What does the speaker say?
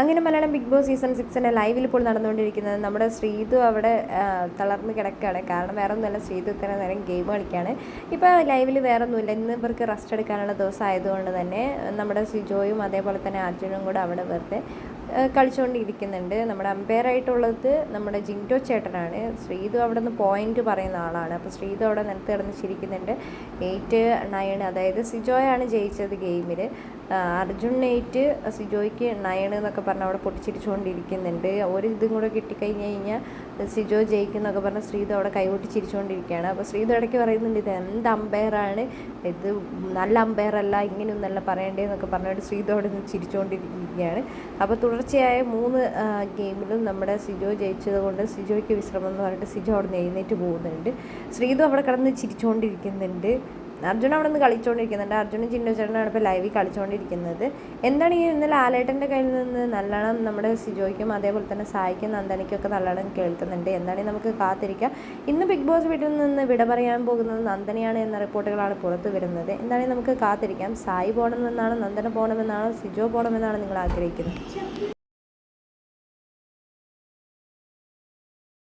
അങ്ങനെ Malayalam Big Boss season സിക്സിന്റെ ലൈവിൽ ഇപ്പോൾ നടന്നുകൊണ്ടിരിക്കുന്നത് നമ്മുടെ ശ്രീതു അവിടെ തളർന്ന് കിടക്കുകയാണ്. കാരണം വേറെ ഒന്നുമല്ല ശ്രീതു ഇത്ര നേരം ഗെയിം കളിക്കുകയാണ്. ഇപ്പോൾ ലൈവിൽ വേറെ ഒന്നുമില്ല ഇന്ന് ഇവർക്ക് റെസ്റ്റ് എടുക്കാനുള്ള ദിവസം ആയതുകൊണ്ട് തന്നെ നമ്മുടെ സിജോയും അതേപോലെ തന്നെ അർജുനും കൂടെ അവിടെ വെറുതെ കളിച്ചുകൊണ്ടിരിക്കുന്നുണ്ട് നമ്മുടെ അമ്പയർ ആയിട്ടുള്ളത് നമ്മുടെ ജിന്റോ ചേട്ടനാണ്. ശ്രീതു അവിടെ നിന്ന് പോയിന്റ് പറയുന്ന ആളാണ്. അപ്പോൾ ശ്രീതു അവിടെ നിലത്ത് കിടന്ന് ചിരിക്കുന്നുണ്ട്. എയ്റ്റ് നയൻ അതായത് സിജോയാണ് ജയിച്ചത് ഗെയിമിൽ അർജുൻ എയ്റ്റ് സിജോയ്ക്ക് നയൺ എന്നൊക്കെ പറഞ്ഞ് അവിടെ പൊട്ടിച്ചിരിച്ചുകൊണ്ടിരിക്കുന്നുണ്ട് ഒരു ഇതും കൂടെ കിട്ടിക്കഴിഞ്ഞ് കഴിഞ്ഞാൽ സിജോ ജയിക്കുന്നൊക്കെ പറഞ്ഞ് ശ്രീതു അവിടെ കൈകൊട്ടി ചിരിച്ചുകൊണ്ടിരിക്കുകയാണ് അപ്പോൾ ശ്രീതു ഇടയ്ക്ക് പറയുന്നുണ്ട് ഇത് എന്ത് അമ്പയറാണ് ഇത് നല്ല അമ്പയർ അല്ല ഇങ്ങനെയൊന്നല്ല പറയേണ്ടതെന്നൊക്കെ പറഞ്ഞുകൊണ്ട് ശ്രീതു അവിടെ നിന്ന് ചിരിച്ചുകൊണ്ടിരിക്കുകയാണ് അപ്പോൾ തുടർച്ചയായ മൂന്ന് ഗെയിമിലും നമ്മുടെ സിജോ ജയിച്ചത് കൊണ്ട് സിജോയ്ക്ക് വിശ്രമം എന്ന് പറഞ്ഞിട്ട് സിജോ അവിടെ നിന്ന് എഴുന്നേറ്റ് പോകുന്നുണ്ട്. ശ്രീതു അവിടെ കിടന്ന് ചിരിച്ചുകൊണ്ടിരിക്കുന്നുണ്ട് അർജുൻ അവിടെ നിന്ന് കളിച്ചുകൊണ്ടിരിക്കുന്നുണ്ട് അർജുനും ചിന്നു ചേട്ടനാണ് ഇപ്പോൾ ലൈവിൽ കളിച്ചുകൊണ്ടിരിക്കുന്നത് എന്താണ് ഈ ഇന്നലെ ആലേട്ടന്റെ കയ്യിൽ നിന്ന് നല്ലോണം നമ്മുടെ സിജോയ്ക്കും അതേപോലെ തന്നെ സായിക്കും നന്ദനയ്ക്കൊക്കെ നല്ലോണം കേൾക്കുന്നുണ്ട്. എന്താണെങ്കിൽ നമുക്ക് കാത്തിരിക്കാം. ഇന്ന് ബിഗ് ബോസ് വീട്ടിൽ നിന്ന് വിട പറയാൻ പോകുന്നത് നന്ദനയാണ് എന്ന റിപ്പോർട്ടുകളാണ് പുറത്തു വരുന്നത്. എന്താണെങ്കിൽ നമുക്ക് കാത്തിരിക്കാം. സായി പോകണമെന്നാണ് നന്ദന പോകണമെന്നാണോ സിജോ പോകണമെന്നാണ് നിങ്ങൾ ആഗ്രഹിക്കുന്നത്?